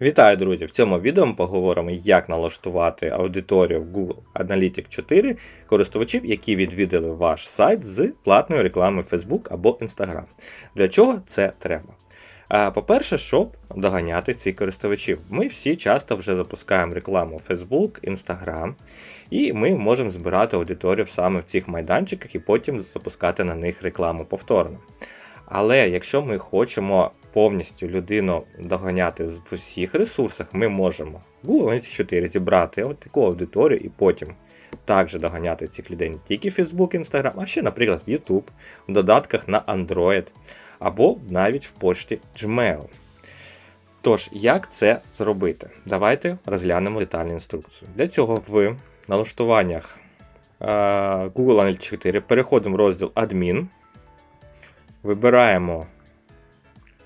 Вітаю, друзі! В цьому відео ми поговоримо, як налаштувати аудиторію в Google Analytics 4 користувачів, які відвідали ваш сайт з платною рекламою Facebook або Instagram. Для чого це треба? По-перше, щоб доганяти цих користувачів. Ми всі часто вже запускаємо рекламу Facebook, Instagram, і ми можемо збирати аудиторію саме в цих майданчиках і потім запускати на них рекламу повторно. Але якщо ми хочемо повністю людину доганяти в усіх ресурсах, ми можемо Google Analytics 4 зібрати от таку аудиторію і потім також доганяти цих людей не тільки Facebook, Instagram, а ще, наприклад, в YouTube, в додатках на Android або навіть в почті Gmail. Тож, як це зробити? Давайте розглянемо детальну інструкцію. Для цього в налаштуваннях е, Google Analytics 4 переходимо в розділ Адмін. Вибираємо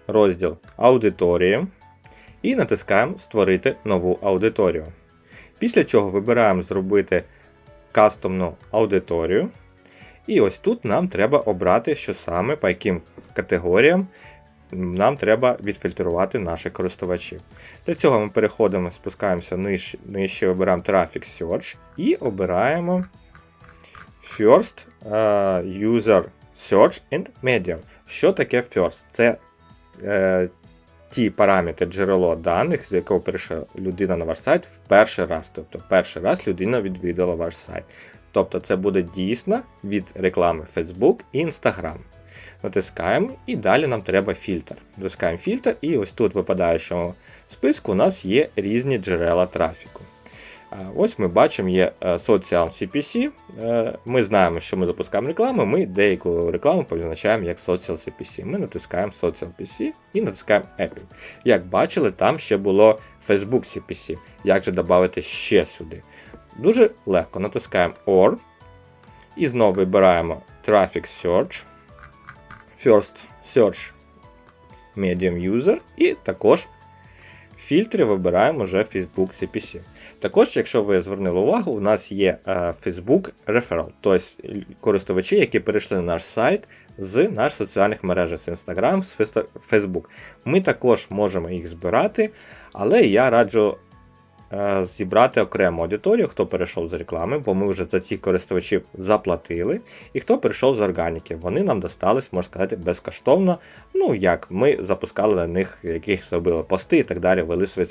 розділ Аудиторії і натискаємо Створити нову аудиторію. Після чого вибираємо зробити кастомну аудиторію. І ось тут нам треба обрати, що саме по яким категоріям нам треба відфільтрувати наших користувачів. Для цього ми переходимо, спускаємося нижче, нижче обираємо Traffic Search і обираємо First uh, User Search and Medium. Що таке First? Це е, ті параметри джерело даних, з якого перейшла людина на ваш сайт в перший раз. Тобто, перший раз людина відвідала ваш сайт. Тобто це буде дійсно від реклами Facebook і Instagram. Натискаємо і далі нам треба фільтр. Натискаємо фільтр, і ось тут в випадаючому списку у нас є різні джерела трафіку. Ось ми бачимо, є е, Social CPC. Е, ми знаємо, що ми запускаємо рекламу, ми деяку рекламу позначаємо як Social CPC. Ми натискаємо Social CPC і натискаємо Apple. Як бачили, там ще було Facebook CPC. Як же додати ще сюди? Дуже легко натискаємо OR. І знову вибираємо Traffic Search, First Search Medium User, і також фільтри вибираємо вже Facebook CPC. Також, якщо ви звернули увагу, у нас є е, Facebook Referral, тобто користувачі, які перейшли на наш сайт з наших соціальних мереж з Instagram, з Facebook. Ми також можемо їх збирати, але я раджу зібрати окрему аудиторію, хто перейшов з реклами, бо ми вже за цих користувачів заплатили, і хто перейшов з органіки. Вони нам достались, можна сказати, безкоштовно. Ну як ми запускали на них, яких зробили пости і так далі, вели свої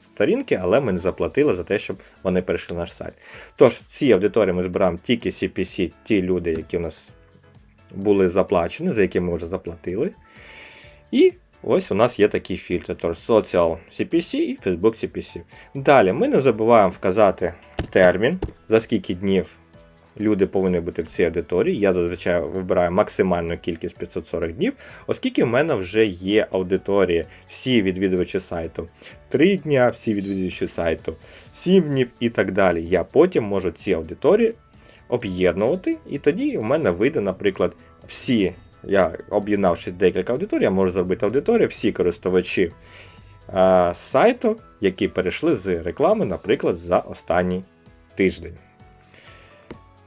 сторінки, але ми не заплатили за те, щоб вони перейшли на наш сайт. Тож, в цій аудиторії ми збираємо тільки CPC, ті люди, які у нас були заплачені, за які ми вже заплатили. І ось у нас є такий фільтр: тож Social CPC і Facebook CPC. Далі ми не забуваємо вказати термін, за скільки днів люди повинні бути в цій аудиторії. Я зазвичай вибираю максимальну кількість 540 днів, оскільки в мене вже є аудиторії, всі відвідувачі сайту 3 дня, всі відвідувачі сайту 7 днів і так далі. Я потім можу ці аудиторії об'єднувати, і тоді у мене вийде, наприклад, всі. Я об'єднавши декілька аудиторій, я можу зробити аудиторію, всі користувачі а, сайту, які перейшли з реклами, наприклад, за останній тиждень.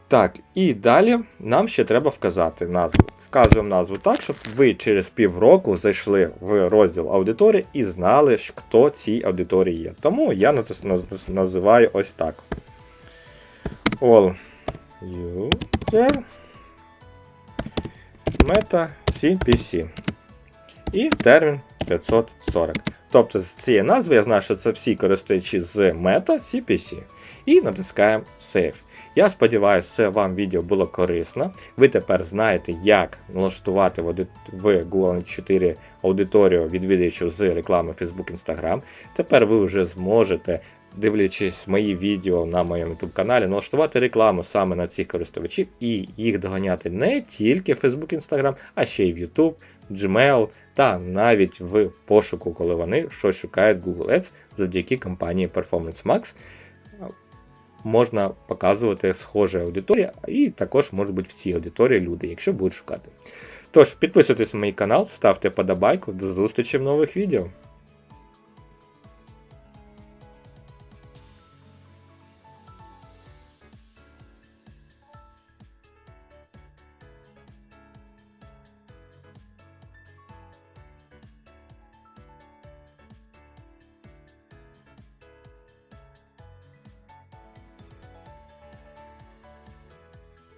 Так, і далі нам ще треба вказати назву. Вказуємо назву так, щоб ви через півроку зайшли в розділ аудиторії і знали, хто цій аудиторії є. Тому я називаю ось так. All user Meta CPC. І термін 540. Тобто з цієї назви я знаю, що це всі користувачі з Meta CPC. І натискаємо Save. Я сподіваюся, це вам відео було корисно. Ви тепер знаєте, як налаштувати в Google 4 аудиторію відвідувачів з реклами Facebook Instagram. Тепер ви вже зможете. Дивлячись мої відео на моєму YouTube каналі, налаштувати рекламу саме на цих користувачів і їх доганяти не тільки в Facebook, Instagram, а ще й в YouTube, Gmail та навіть в пошуку, коли вони щось шукають Google Ads завдяки компанії Performance Max. Можна показувати схожі аудиторії, і також можуть бути в цій аудиторії люди, якщо будуть шукати. Тож, підписуйтесь на мій канал, ставте подобайку, до зустрічі в нових відео.